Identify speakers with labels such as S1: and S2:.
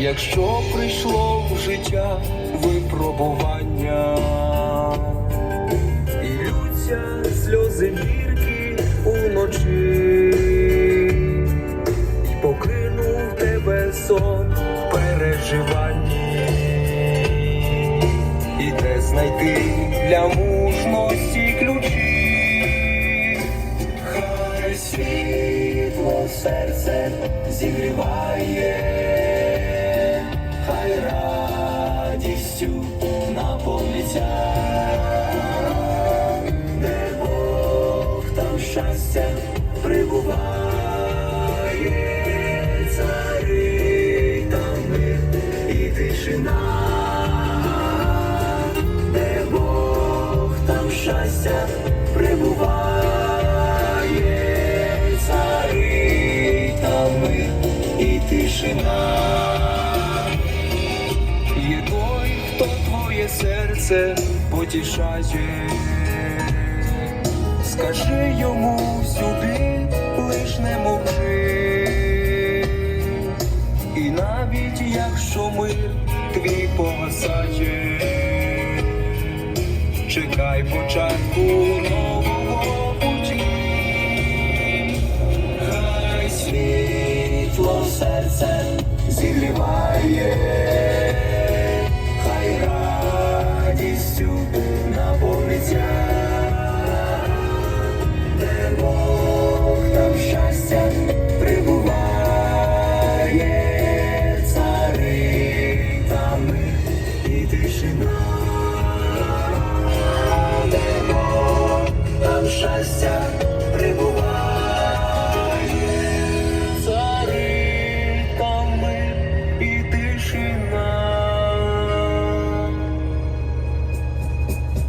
S1: Якщо прийшло в життя випробування, і лються сльози гіркі уночі, і покинув тебе сон в переживанні, і де знайти для мужності ключі, хай світло серце зігріває, хай радістю наповниться, де Бог там щастя прибуває, цари там мир і тишина, де Бог там щастя прибуває, цари там мир і тишина. Серце потішає, скажи йому сюди, лиш не мовчи, і навіть якщо мир твій погасає, чекай початку нового путі, хай світло серце прибуває.